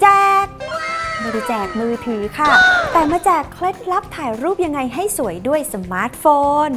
แจกไม่ได้แจกมือถือค่ะ แต่มาแจกเคล็ดลับถ่ายรูปยังไงให้สวยด้วยสมาร์ทโฟน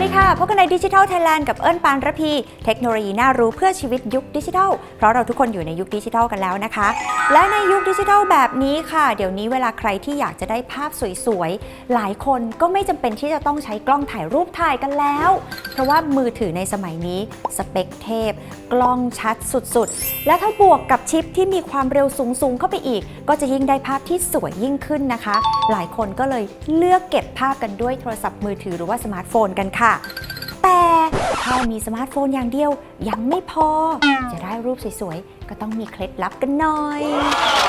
วัสดีค่ะ พบกันในดิจิทัลไทยแลนด์กับเอิญปานระพี เทคโนโลยีน่ารู้เพื่อชีวิตยุคดิจิทัล เพราะเราทุกคนอยู่ในยุคดิจิทัลกันแล้วนะคะ และในยุคดิจิทัลแบบนี้ค่ะ เดี๋ยวนี้เวลาใครที่อยากจะได้ภาพสวยๆ หลายคนก็ไม่จำเป็นที่จะต้องใช้กล้องถ่ายรูปถ่ายกันแล้ว เพราะว่ามือถือในสมัยนี้สเปคเทพ กล้องชัดสุดๆ และถ้าบวกกับชิปที่มีความเร็วสูงๆเข้าไปอีก ก็จะยิ่งได้ภาพที่สวยยิ่งขึ้นนะคะ หลายคนก็เลยเลือกเก็บภาพกันด้วยโทรศัพท์มือถือหรือว่าสมาร์ทโฟนกันค่ะแต่ถ้ามีสมาร์ทโฟนอย่างเดียวยังไม่พอ จะได้รูปสวยๆ ก็ต้องมีเคล็ดลับกันหน่อย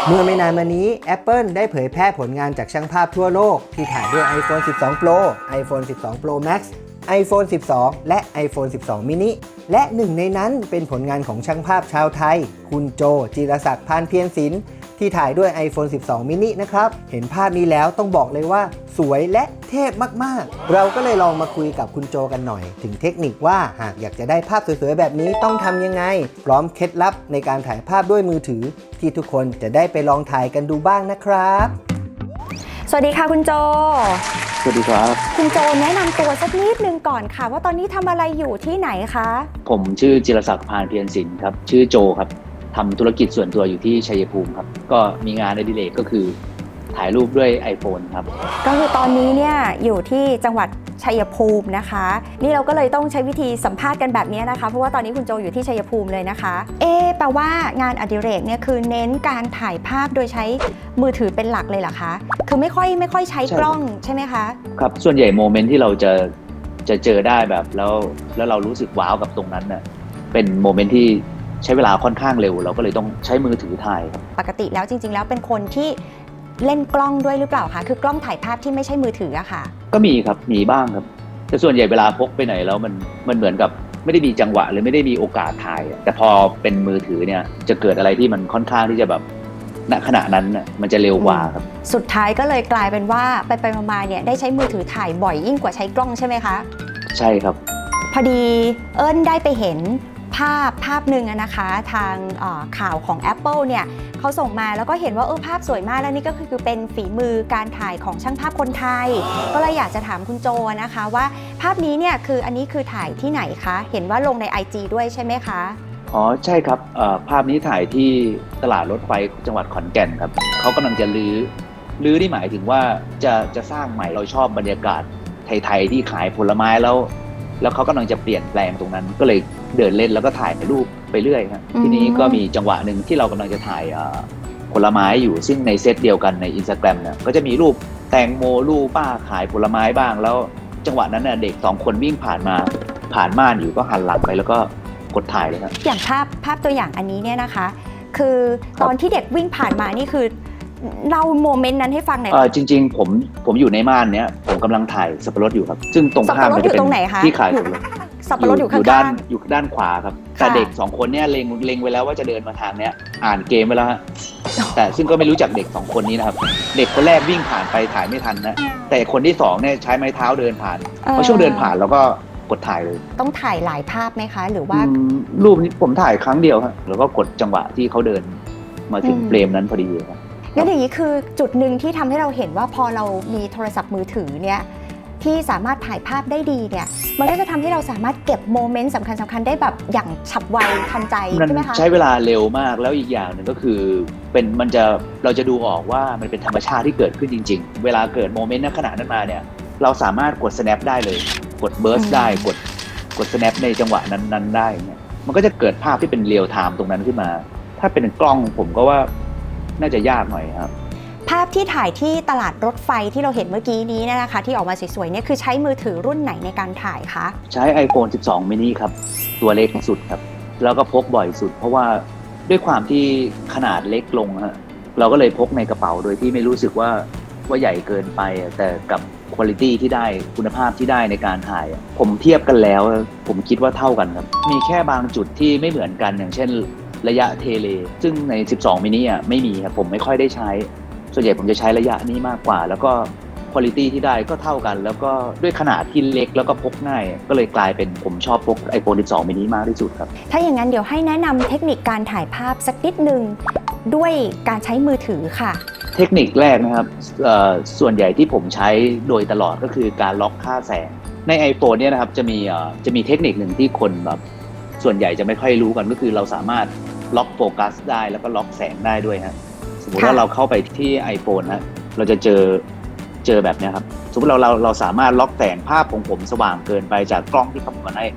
เมื่อไม่นานมานี้ Apple ได้เผยแพร่ผลงานจากช่างภาพทั่วโลก ที่ถ่ายด้วย iPhone 12 Pro iPhone 12 Pro Max iPhone 12 และ iPhone 12 mini และหนึ่งในนั้นเป็นผลงานของช่างภาพชาวไทย คุณโจ จิรศักดิ์พานเพียรศิลป์ที่ถ่ายด้วย iPhone 12 mini นะครับ เห็นภาพนี้แล้วต้องบอกเลยว่า สวยและเทพมากๆ เราก็เลยลองมาคุยกับคุณโจกันหน่อย ถึงเทคนิคว่าหากอยากจะได้ภาพสวยๆแบบนี้ต้องทำยังไง พร้อมเคล็ดลับในการถ่ายภาพด้วยมือถือ ที่ทุกคนจะได้ไปลองถ่ายกันดูบ้างนะครับ สวัสดีค่ะคุณโจ สวัสดีครับ คุณโจแนะนำตัวสักนิดนึงก่อนค่ะ ว่าตอนนี้ทำอะไรอยู่ที่ไหนคะ ผมชื่อจิรศักดิ์พานเพียรศิลป์ครับ ชื่อโจครับทำธุรกิจส่วนตัวอยู่ที่ชัยภูมิครับ ก็มีงานในดิเลกก็คือ ถ่ายรูปด้วย iPhone ครับ ก็คือตอนนี้เนี่ยอยู่ที่จังหวัดชัยภูมินะคะ นี่เราก็เลยต้องใช้วิธีสัมภาษณ์กันแบบนี้นะคะ เพราะว่าตอนนี้คุณโจอยู่ที่ชัยภูมิเลยนะคะ เอะแปลว่างานอดิเรกเนี่ยคือเน้นการถ่ายภาพโดยใช้มือถือเป็นหลักเลยเหรอคะ คือไม่ค่อยไม่ค่อยใช้ใช่กล้องใช่ไหมคะ ครับ ส่วนใหญ่โมเมนต์ที่เราจะจะเจอได้แบบแล้วแล้วเรารู้สึกว้าวกับตรงนั้นน่ะเป็นโมเมนต์ที่ใช้เวลาค่อนข้างเร็ว เราก็เลยต้องใช้มือถือถ่ายครับปกติแล้วจริง ๆ แล้วเป็นคนที่ เล่นกล้องด้วยหรือเปล่าคะคือกล้องถ่ายภาพที่ไม่ใช่มือถืออะค่ะ ก็มีครับมีบ้างครับ แต่ส่วนใหญ่เวลาพกไปไหนแล้วมันมันเหมือนกับไม่ได้มีจังหวะหรือไม่ได้มีโอกาสถ่ายอะแต่พอเป็นมือถือเนี่ยจะเกิดอะไรที่มันค่อนข้างที่จะแบบณขณะนั้นน่ะมันจะเร็วกว่าครับ สุดท้ายก็เลยกลายเป็นว่าไปไปๆมาๆเนี่ยได้ใช้มือถือถ่ายบ่อยยิ่งกว่าใช้กล้องใช่ไหมคะ ใช่ครับ พอดีเอิญได้ไปเห็น ภาพภาพหนึ่งนะคะทางข่าวของ Apple เนี่ยเขาส่งมาแล้วก็เห็นว่าเออภาพสวยมากแล้วนี่ก็คือเป็นฝีมือการถ่ายของช่างภาพคนไทย ก็เลยอยากจะถามคุณโจนะคะว่าภาพนี้เนี่ยคืออันนี้คือถ่ายที่ไหนคะ เห็นว่าลงใน IG ด้วยใช่ไหมคะอ๋อใช่ครับภาพนี้ถ่ายที่ตลาดรถไฟจังหวัดขอนแก่นครับเขากำลังจะรื้อรื้อนี่หมายถึงว่าจะจะสร้างใหม่เราชอบบรรยากาศไทยๆที่ขายผลไม้แล้ว แล้วเขากำลังจะเปลี่ยนแปลงตรงนั้นก็เลย เดินเล่นแล้วก็ถ่ายรูปไปเรื่อยครับอืมทีนี้ก็มีจังหวะหนึ่งที่เรากำลังจะถ่ายเอ่อผลไม้อยู่ซึ่งในเซตเดียวกันในอินสตาแกรมเนี่ยก็จะมีรูปแตงโมรูปป้าขายผลไม้บ้าง แล้วจังหวะนั้นน่ะเด็กสองคนวิ่งผ่านมาผ่านม่านอยู่ก็หันหลังไปแล้วก็กดถ่ายเลยครับอย่างภาพภาพตัวอย่างอันนี้เนี่ยนะคะ คือตอนที่เด็กวิ่งผ่านมานี่คือเล่าโมเมนต์นั้นให้ฟังหน่อยเออจริง ๆ ผมผมอยู่ในม่านเนี้ยผมกำลังถ่ายสับปะรดอยู่ครับ ซึ่งตรงสับข้าปะมรดมันอจะยู่เป็นตรงไหนคะที่ขายอยู่สับปะรด สับปะรดอยู่ข้อยู่ด้านางอยู่ด้านขวาครับ แต่ค่ะเด็กสองคนเนี้ยเล็งเล็งไว้แล้วว่าจะเดินมาทางเนี้ยอ่านเกมไว้แล้วฮะแต่ซึ่งก็ไม่รู้จักเด็กสองคนนี้นะครับ เด็กคนแรกวิ่งผ่านไปถ่ายไม่ทันนะแต่คนที่สองเนี่ยใช้ไม้เท้าเดินผ่านๆอ่อพอช่วงเดินผ่านแล้วก็กดถ่ายเลย ต้องถ่ายหลายภาพไหมคะ หรือว่าอืมรูปนี้ผมถ่ายครั้งเดียวครับแล้วก็กดจังหวะที่เขาเดินมาถึงอืมเฟรมนั้นพอดีครับงั้นอย่างนี้คือจุดหนึ่งที่ทำให้เราเห็นว่าพอเรามีโทรศัพท์มือถือเนี่ย ที่สามารถถ่ายภาพได้ดีเนี่ยมันก็จะทำให้เราสามารถเก็บโมเมนต์สำคัญสคัญๆได้แบบอย่างฉับไวทันใจมันใช่ไหมคะ ใช้เวลาเร็วมากแล้วอีกอย่างหนึ่งก็คือเป็นมันจะเราจะดูออกว่ามันเป็นธรรมชาติที่เกิดขึ้นจริง ๆ เวลาเกิดโมเมนต์ณขณะนั้นมาเนี่ยเราสามารถกด snap ได้เลย กด burst ได้กดกด snap ในจังหวะนั้นๆได้เนี่ยมันก็จะเกิดภาพที่เป็นเรียลไทม์ตรงนั้นขึ้นมา ถ้าเป็นกล้องผมก็ว่าน่าจะยากหน่อยครับ ภาพที่ถ่ายที่ตลาดรถไฟที่เราเห็นเมื่อกี้นี้นะคะที่ออกมาสวยๆเนี่ยคือใช้มือถือรุ่นไหนในการถ่ายคะ ใช้ iPhone 12 mini ครับ ตัวเล็กสุดครับ แล้วก็พกบ่อยสุด เพราะว่าด้วยความที่ขนาดเล็กลงฮะเราก็เลยพกในกระเป๋าโดยที่ไม่รู้สึกว่าว่าใหญ่เกินไป แต่กับคุณภาพที่ได้คุณภาพที่ได้ในการถ่ายอะผมเทียบกันแล้ว ผมคิดว่าเท่ากันครับ มีแค่บางจุดที่ไม่เหมือนกันอย่างเช่น ระยะเทเล ซึ่งใน 12 มินิอะไม่มีครับผมไม่ค่อยได้ใช้ ส่วนใหญ่ผมจะใช้ระยะนี้มากกว่า แล้วก็คุณภาพที่ได้ก็เท่ากัน แล้วก็ด้วยขนาดที่เล็กแล้วก็พกง่าย ก็เลยกลายเป็นผมชอบพก iPhone 12 mini มากที่สุดครับ ถ้าอย่างนั้นเดี๋ยวให้แนะนำเทคนิคการถ่ายภาพสักนิดหนึ่งด้วยการใช้มือถือค่ะ เทคนิคแรกนะครับเอ่อส่วนใหญ่ที่ผมใช้โดยตลอดก็คือการล็อกค่าแสง ใน iPhone เนี่ยนะครับจะมีเอ่อจะมีเทคนิคหนึ่งที่คนแบบส่วนใหญ่จะไม่ค่อยรู้กันก็คือเราสามารถล็อกโฟกัสได้แล้วก็ล็อกแสงได้ด้วยฮะส มมติว่าค่ะเราเข้าไปที่ iPhone นะเราจะเจอเจอแบบเนี้ยครับสมมติเราเราเราสามารถล็อกแสงภาพของผมสว่างเกินไปจากกล้องที่คำนวณให้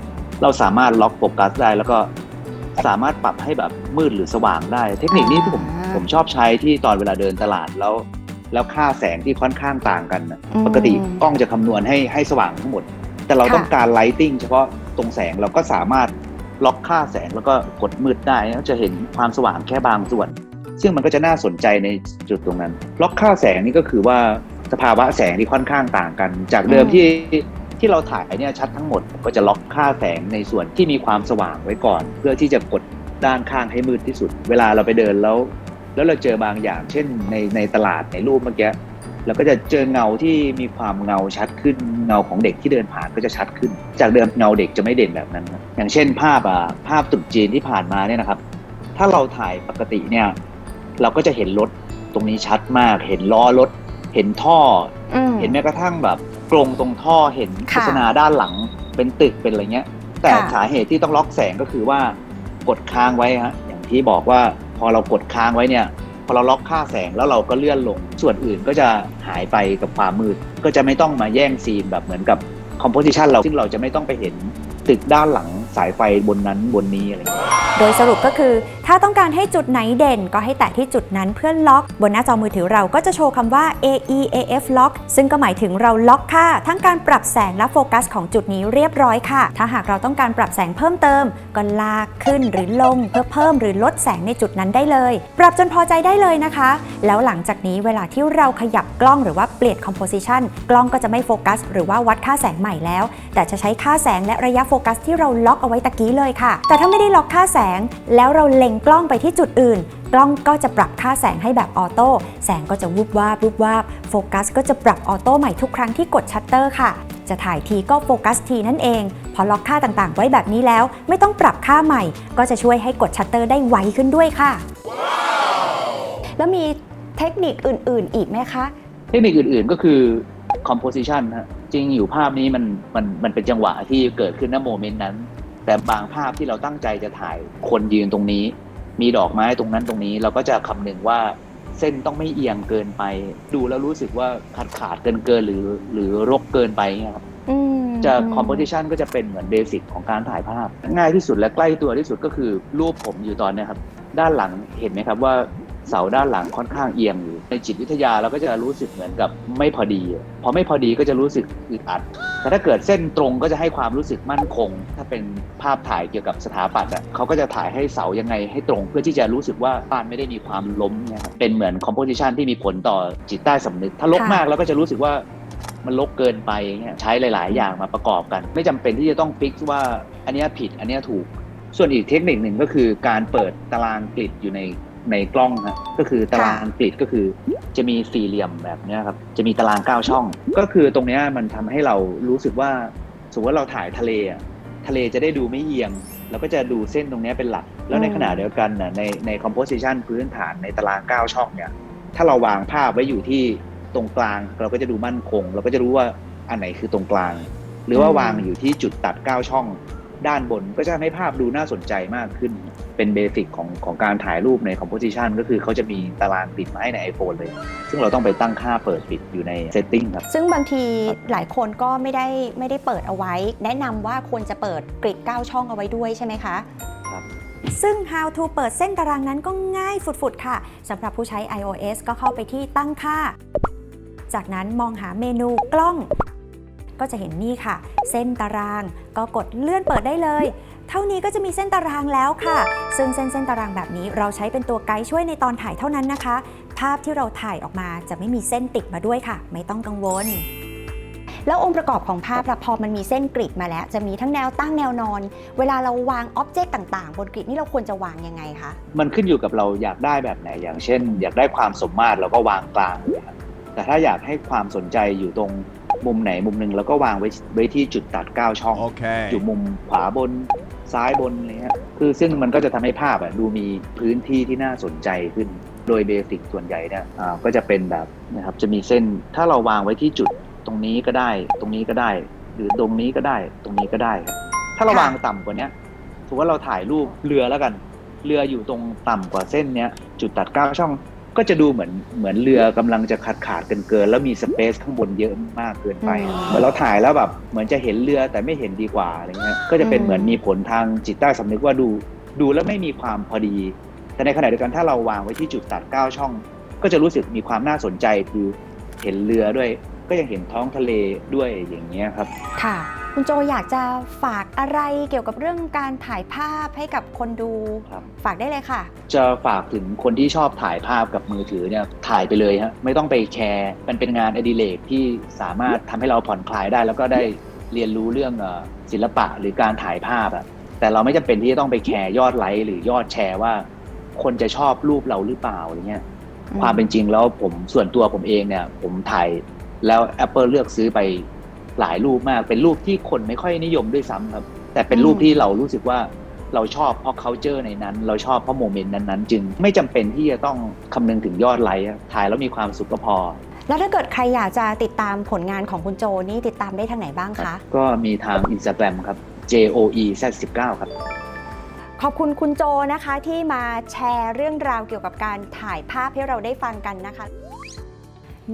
เราสามารถล็อกโฟกัสได้ แล้วก็สามารถปรับให้แบบมืดหรือสว่างได้ เทคนิคนี้ที่ผมอ่าผมชอบใช้ที่ตอนเวลาเดินตลาดแล้ว แล้วค่าแสงที่ค่อนข้างต่างกันน่ะอืมปกติกล้องจะคำนวณให้ให้สว่างทั้งหมด แต่เราค่ะต้องการไลติ้งเฉพาะตรงแสงเราก็สามารถล็อกค่าแสงแล้วก็กดมืดได้แล้วจะเห็นความสว่างแค่บางส่วน ซึ่งมันก็จะน่าสนใจในจุดตรงนั้นล็อกค่าแสงนี่ก็คือว่าสภาวะแสงที่ค่อนข้างต่างกัน จากเดิมอืมที่ที่เราถ่ายเนี่ยชัดทั้งหมดผมก็จะล็อกค่าแสงในส่วนที่มีความสว่างไว้ก่อน เพื่อที่จะกดด้านข้างให้มืดที่สุด เวลาเราไปเดินแล้ว แล้วเราเจอบางอย่าง เช่นในในตลาดในรูปเมื่อกี้เราก็จะเจอเงาที่มีความเงาชัดขึ้นเงาของเด็กที่เดินผ่านก็จะชัดขึ้น จากเดิมเงาเด็กจะไม่เด่นแบบนั้นนะอย่างเช่นภาพอะภาพตรุษจีนที่ผ่านมาเนี่ยนะครับ ถ้าเราถ่ายปกติเนี่ย เราก็จะเห็นรถตรงนี้ชัดมาก เห็นล้อรถ เห็นท่ออืมเห็นแม้กระทั่งแบบกรงตรงท่อเห็นค่ะโฆษณาด้านหลังเป็นตึกเป็นอะไรเงี้ย แต่ค่ะสาเหตุที่ต้องล็อกแสงก็คือว่ากดค้างไว้ฮะอย่างที่บอกว่าพอเรากดค้างไว้เนี่ยพอเราล็อกค่าแสงแล้วเราก็เลื่อนลง ส่วนอื่นก็จะหายไปกับความมืด ก็จะไม่ต้องมาแย่งซีนแบบเหมือนกับคอมโพสิชันเราซึ่งเราจะไม่ต้องไปเห็นตึกด้านหลัง สายไฟบนนั้นบนนี้อะไรเงี้ย โดยสรุปก็คือ ถ้าต้องการให้จุดไหนเด่นก็ให้แตะที่จุดนั้นเพื่อล็อก บนหน้าจอมือถือเราก็จะโชว์คำว่า AEAF Lock ซึ่งก็หมายถึงเราล็อกค่า ทั้งการปรับแสงและโฟกัสของจุดนี้เรียบร้อยค่ะ ถ้าหากเราต้องการปรับแสงเพิ่มเติม ก็ลากขึ้นหรือลง เพื่อเพิ่มหรือลดแสงในจุดนั้นได้เลย ปรับจนพอใจได้เลยนะคะ แล้วหลังจากนี้เวลาที่เราขยับกล้องหรือว่าเปลี่ยน composition กล้องก็จะไม่โฟกัสหรือว่าวัดค่าแสงใหม่แล้ว แต่จะใช้ค่าแสงและระยะโฟกัสที่เราล็อกเอาไว้ตะกี้เลยค่ะ แต่ถ้าไม่ได้ล็อกค่าแสง แล้วเราเล็งกล้องไปที่จุดอื่น กล้องก็จะปรับค่าแสงให้แบบออโต้แสงก็จะวูบวาบวูบวาบโฟกัสก็จะปรับออโต้ใหม่ทุกครั้งที่กดชัตเตอร์ค่ะ จะถ่ายทีก็โฟกัสทีนั่นเอง พอล็อกค่าต่างๆ ไว้แบบนี้แล้ว ไม่ต้องปรับค่าใหม่ ก็จะช่วยให้กดชัตเตอร์ได้ไวขึ้นด้วยค่ะ แล้วมีเทคนิคอื่น ๆ อีกไหมคะเทคนิคอื่น ๆก็คือ composition ฮะจริงอยู่ภาพนี้มันมันมันเป็นจังหวะที่เกิดขึ้นณโมเมนต์นั้น แต่บางภาพที่เราตั้งใจจะถ่ายคนยืนตรงนี้ มีดอกไม้ตรงนั้นตรงนี้เราก็จะคำนึงว่าเส้นต้องไม่เอียงเกินไป ดูแล้วรู้สึกว่าขาดขาดเกินเกินๆหรือ หรือรกเกินไปเนี่ยครับอืมจะ composition ก็จะเป็นเหมือนเบสิกของการถ่ายภาพ ง่ายที่สุดและใกล้ตัวที่สุดก็คือรูปผมอยู่ตอนเนี้ยครับ ด้านหลังเห็นไหมครับว่า เสาด้านหลังค่อนข้างเอียงอยู่ในจิตวิทยาเราก็จะรู้สึกเหมือนกับไม่พอดีพอไม่พอดีก็จะรู้สึกอึดอัด แต่ถ้าเกิดเส้นตรงก็จะให้ความรู้สึกมั่นคง ถ้าเป็นภาพถ่ายเกี่ยวกับสถาปัตย์อะเขาก็จะถ่ายให้เสายังไงให้ตรง เพื่อที่จะรู้สึกว่าบ้านไม่ได้มีความล้มเนี่ยเป็นเหมือน composition ที่มีผลต่อจิตใต้สำนึก ถ้าลกมากเราก็จะรู้สึกว่ามันลกเกินไปเนี่ยใช้หลาย ๆ อย่างมาประกอบกัน ไม่จำเป็นที่จะต้องฟิกว่าอันนี้ผิดอันนี้ถูก ส่วนอีกเทคนิคหนึ่งก็คือการเปิดตารางกริดอยู่ใน ในกล้องฮะก็คือตารางกริดก็คือ จะมีสี่เหลี่ยมแบบนี้ครับจะมีตารางเก้าช่อง ก็คือตรงนี้มันทำให้เรารู้สึกว่าสมมติว่าเราถ่ายทะเลอะทะเลจะได้ดูไม่เอียงเราก็จะดูเส้นตรงนี้เป็นหลัก แล้วในขณะเดียวกันน่ะในใน composition พื้นฐานในตารางเก้าช่องเนี่ยถ้าเราวางภาพไว้อยู่ที่ตรงกลางเราก็จะดูมั่นคง เราก็จะรู้ว่าอันไหนคือตรงกลาง หรือว่าวางอยู่ที่จุดตัด9ช่อง ด้านบนก็จะทำให้ภาพดูน่าสนใจมากขึ้น เป็นเบสิกของของการถ่ายรูปใน composition ก็คือเขาจะมีตารางติดมาให้ใน iPhone เลย ซึ่งเราต้องไปตั้งค่าเปิดปิดอยู่ใน setting ครับ ซึ่งบางทีหลายคนก็ไม่ได้ไม่ได้เปิดเอาไว้ แนะนำว่าควรจะเปิดกริด 9 ช่องเอาไว้ด้วยใช่ไหมคะครับซึ่ง how to เปิดเส้นตารางนั้นก็ง่ายฝุดๆ ค่ะสำหรับผู้ใช้ iOS ก็เข้าไปที่ตั้งค่า จากนั้นมองหาเมนูกล้อง ก็จะเห็นนี่ค่ะ เส้นตารางก็กดเลื่อนเปิดได้เลย เท่านี้ก็จะมีเส้นตารางแล้วค่ะ ซึ่งเส้นเส้นตารางแบบนี้เราใช้เป็นตัวไกด์ช่วยในตอนถ่ายเท่านั้นนะคะ ภาพที่เราถ่ายออกมาจะไม่มีเส้นติดมาด้วยค่ะ ไม่ต้องกังวลแล้วองค์ประกอบของภาพล่ะพอมันมีเส้นกริดมาแล้ว จะมีทั้งแนวตั้งแนวนอน เวลาเราวางอ็อบเจกต์ต่างๆ บนกริดนี่เราควรจะวางยังไงคะ มันขึ้นอยู่กับเราอยากได้แบบไหน อย่างเช่น อยากได้ความสมมาตรเราก็วางกลางเลยครับแต่ถ้าอยากให้ความสนใจอยู่ตรง มุมไหนมุมหนึ่งแล้วก็วางไว้ไว้ที่จุดตัด 9 ช่อง Okay. อยู่มุมขวาบนซ้ายบนอะไรเงี้ยคือซึ่งมันก็จะทำให้ภาพอะดูมีพื้นที่ที่น่าสนใจขึ้น โดยเบสิกส่วนใหญ่เนี่ยอ่าก็จะเป็นแบบนะครับจะมีเส้นถ้าเราวางไว้ที่จุดตรงนี้ก็ได้ ตรงนี้ก็ได้ หรือตรงนี้ก็ได้ ตรงนี้ก็ได้ครับถ้าเราค่ะวางต่ำกว่าเนี้ยสมมติว่าเราถ่ายรูปเรือแล้วกัน เรืออยู่ตรงต่ำกว่าเส้นเนี้ยจุดตัดเก้าช่อง ก็จะดูเหมือนเหมือนเรือกำลังจะขาดขาดกันเกิน แล้วมีสเปซข้างบนเยอะมากเกินไปอืมเหมือนเราถ่ายแล้วแบบเหมือนจะเห็นเรือแต่ไม่เห็นดีกว่าอะไรเงี้ยก็จะเป็นอืมเหมือนมีผลทางจิตใต้สำนึกว่าดู ดูแล้วไม่มีความพอดี แต่ในขณะเดียวกันถ้าเราวางไว้ที่จุดตัดเก้าช่อง ก็จะรู้สึกมีความน่าสนใจคือเห็นเรือด้วย ก็ยังเห็นท้องทะเลด้วยอย่างเงี้ยครับค่ะ คุณโจอยากจะฝากอะไรเกี่ยวกับเรื่องการถ่ายภาพให้กับคนดู ครับฝากได้เลยค่ะ จะฝากถึงคนที่ชอบถ่ายภาพกับมือถือเนี่ยถ่ายไปเลยฮะไม่ต้องไปแชร์มันเป็นงานอดิเรกที่สามารถทำให้เราผ่อนคลายได้ แล้วก็ได้เรียนรู้เรื่องเอ่อศิลปะหรือการถ่ายภาพอะแต่เราไม่จำเป็นที่จะต้องไปแชร์ยอดไลค์หรือยอดแชร์ว่า คนจะชอบรูปเราหรือเปล่าอะไรเงี้ยอืมความเป็นจริงแล้วผมส่วนตัวผมเองเนี่ย ผมถ่ายแล้ว Apple เลือกซื้อไป หลายรูปมาก เป็นรูปที่คนไม่ค่อยนิยมด้วยซ้ำครับ แต่เป็นรูปที่เรารู้สึกว่าเราชอบเพราะ culture ในนั้น เราชอบเพราะโมเมนต์นั้นๆ จึงไม่จำเป็นที่จะต้องคำนึงถึงยอดไลค์อะถ่ายแล้วมีความสุขก็พอ แล้วถ้าเกิดใครอยากจะติดตามผลงานของคุณโจนี่ติดตามได้ทางไหนบ้างคะ ก็มีทาง Instagram ครับ J O E Z 19ครับ ขอบคุณคุณโจนะคะที่มาแชร์เรื่องราวเกี่ยวกับการถ่ายภาพให้เราได้ฟังกันนะคะ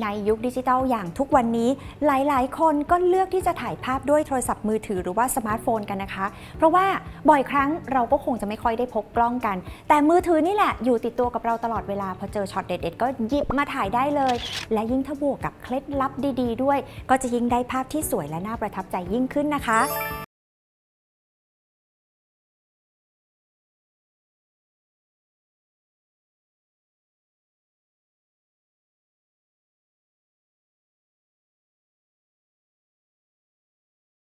ในยุคดิจิทัลอย่างทุกวันนี้หลายๆ คนก็เลือกที่จะถ่ายภาพด้วยโทรศัพท์มือถือหรือว่าสมาร์ทโฟนกันนะคะ เพราะว่าบ่อยครั้งเราก็คงจะไม่ค่อยได้พกกล้องกัน แต่มือถือนี่แหละอยู่ติดตัวกับเราตลอดเวลาพอเจอช็อตเด็ดๆก็หยิบมาถ่ายได้เลย และยิ่งถ้าบวกกับเคล็ดลับดี ๆ ด้วย ก็จะยิ่งได้ภาพที่สวยและน่าประทับใจยิ่งขึ้นนะคะ